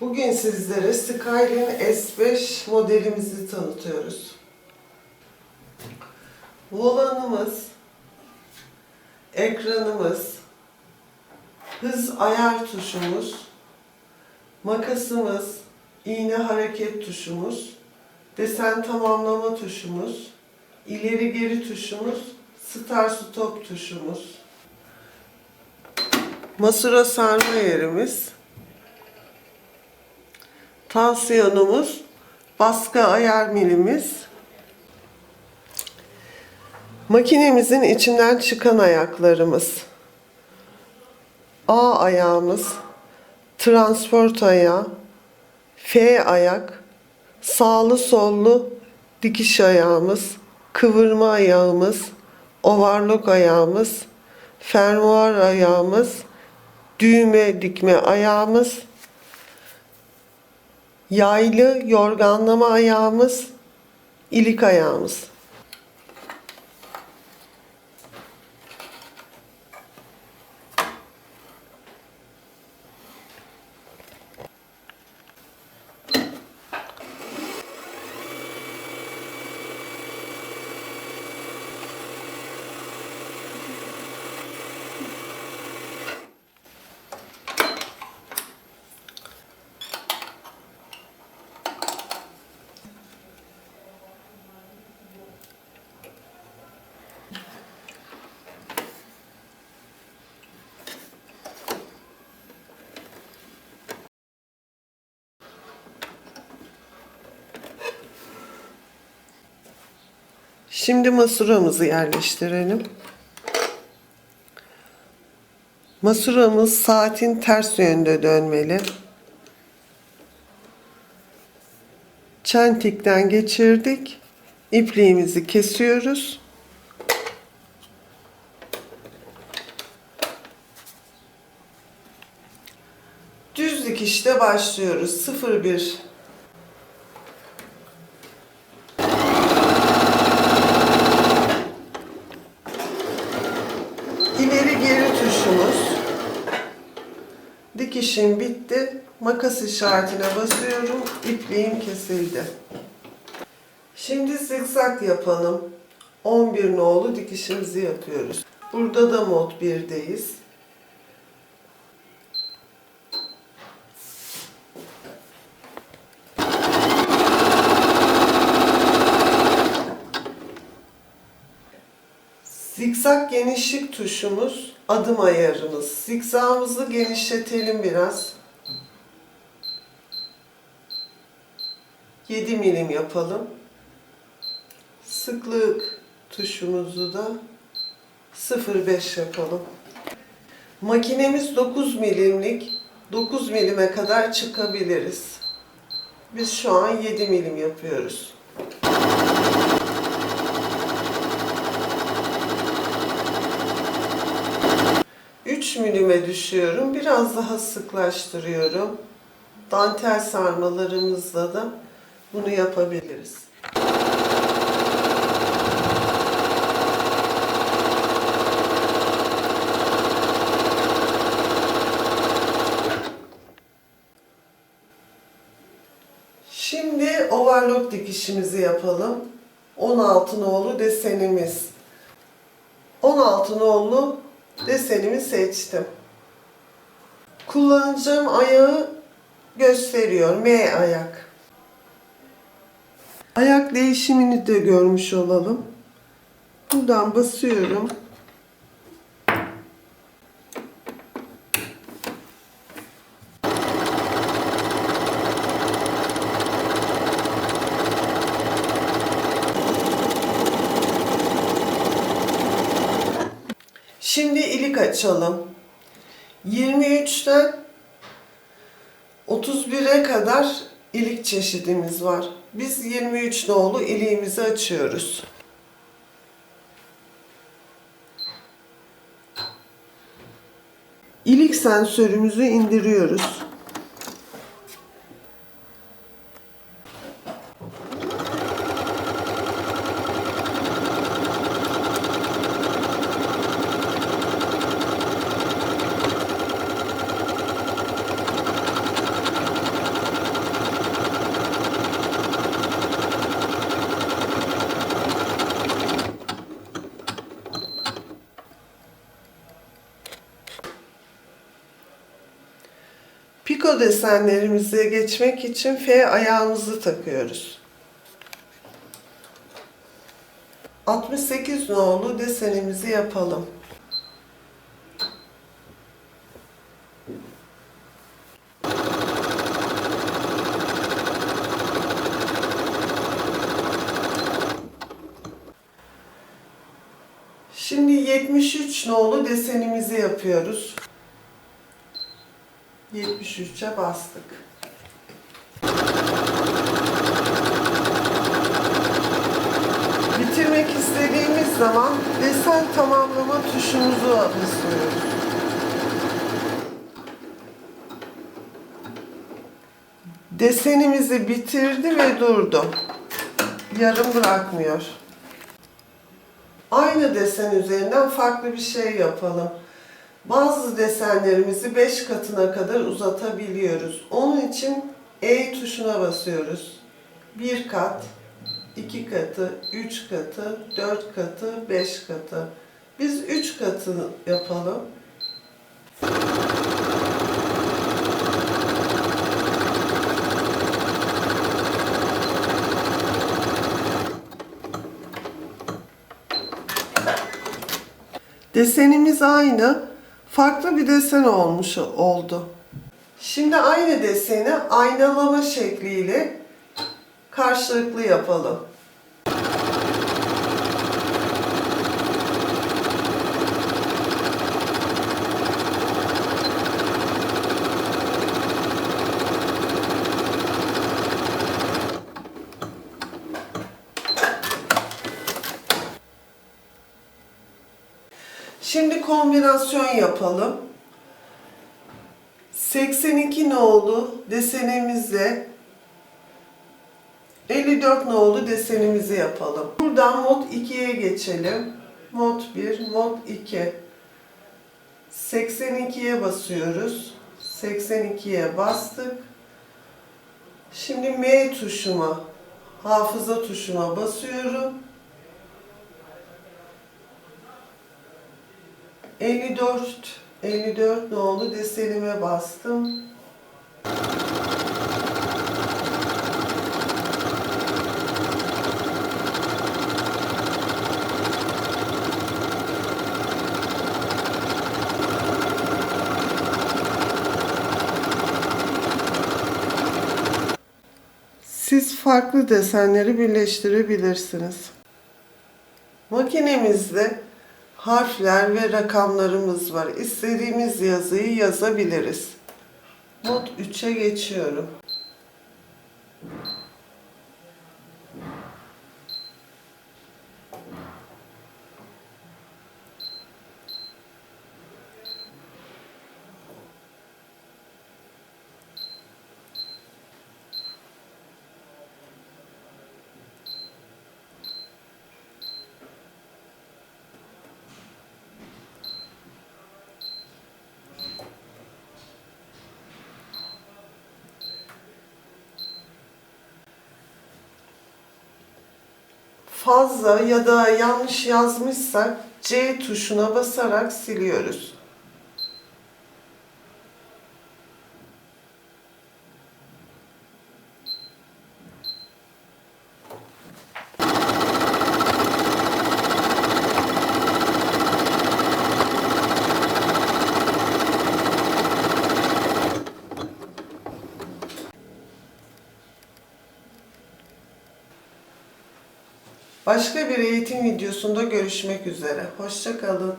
Bugün sizlere Skyline S5 modelimizi tanıtıyoruz. Volanımız, ekranımız, hız ayar tuşumuz, makasımız, iğne hareket tuşumuz, desen tamamlama tuşumuz, ileri geri tuşumuz, start stop tuşumuz, masura sarma yerimiz, tansiyonumuz, baskı ayar milimiz, makinemizin içinden çıkan ayaklarımız, A ayağımız, transport ayağı, F ayak, sağlı sollu dikiş ayağımız, kıvırma ayağımız, overlock ayağımız, fermuar ayağımız, düğme dikme ayağımız, yaylı yorganlama ayağımız, ilik ayağımız. Şimdi masuramızı yerleştirelim. Masuramız saatin ters yönde dönmeli. Çentikten geçirdik. İpliğimizi kesiyoruz. Düz dikişte başlıyoruz. 0 1 Dikişim bitti. Makas işaretine basıyorum. İpliğim kesildi. Şimdi zikzak yapalım. 11 nolu dikişimizi yapıyoruz. Burada da mod 1'deyiz. Zikzak genişlik tuşumuz adım ayarımız. Zikzağımızı genişletelim biraz. 7 milim yapalım. Sıklık tuşumuzu da 0.5 yapalım. Makinemiz 9 milimlik. 9 milime kadar çıkabiliriz. Biz şu an 7 milim yapıyoruz. 3 milime düşüyorum. Biraz daha sıklaştırıyorum. Dantel sarmalarımızla da bunu yapabiliriz. Şimdi overlock dikişimizi yapalım. 16 nolu desenimiz. 16 nolu desenimi seçtim. Kullanacağım ayağı gösteriyor. M ayak. Ayak değişimini de görmüş olalım. Buradan basıyorum. Şimdi ilik açalım. 23'ten 31'e kadar ilik çeşidimiz var. Biz 23 nolu iliğimizi açıyoruz. İlik sensörümüzü indiriyoruz. Piko desenlerimize geçmek için F ayağımızı takıyoruz. 68 nolu desenimizi yapalım. Şimdi 73 nolu desenimizi yapıyoruz. 73'e bastık. Bitirmek istediğimiz zaman desen tamamlama tuşumuzu basıyoruz. Desenimizi bitirdi ve durdu. Yarım bırakmıyor. Aynı desen üzerinden farklı bir şey yapalım. Bazı desenlerimizi 5 katına kadar uzatabiliyoruz. Onun için E tuşuna basıyoruz. 1 kat, 2 katı, 3 katı, 4 katı, 5 katı. Biz 3 katını yapalım. Desenimiz aynı. Farklı bir desen olmuş oldu. Şimdi aynı deseni aynalama şekliyle karşılıklı yapalım. Şimdi kombinasyon yapalım. 82 nolu desenimizle 54 nolu desenimizi yapalım. Buradan mod 2'ye geçelim. Mod 1, mod 2. 82'ye basıyoruz. 82'ye bastık. Şimdi M tuşuma, hafıza tuşuma basıyorum. 54 54 nolu desenime bastım. Siz farklı desenleri birleştirebilirsiniz. Makinemizde harfler ve rakamlarımız var. İstediğimiz yazıyı yazabiliriz. Mod 3'e geçiyorum. Fazla ya da yanlış yazmışsak C tuşuna basarak siliyoruz. Başka bir eğitim videosunda görüşmek üzere. Hoşça kalın.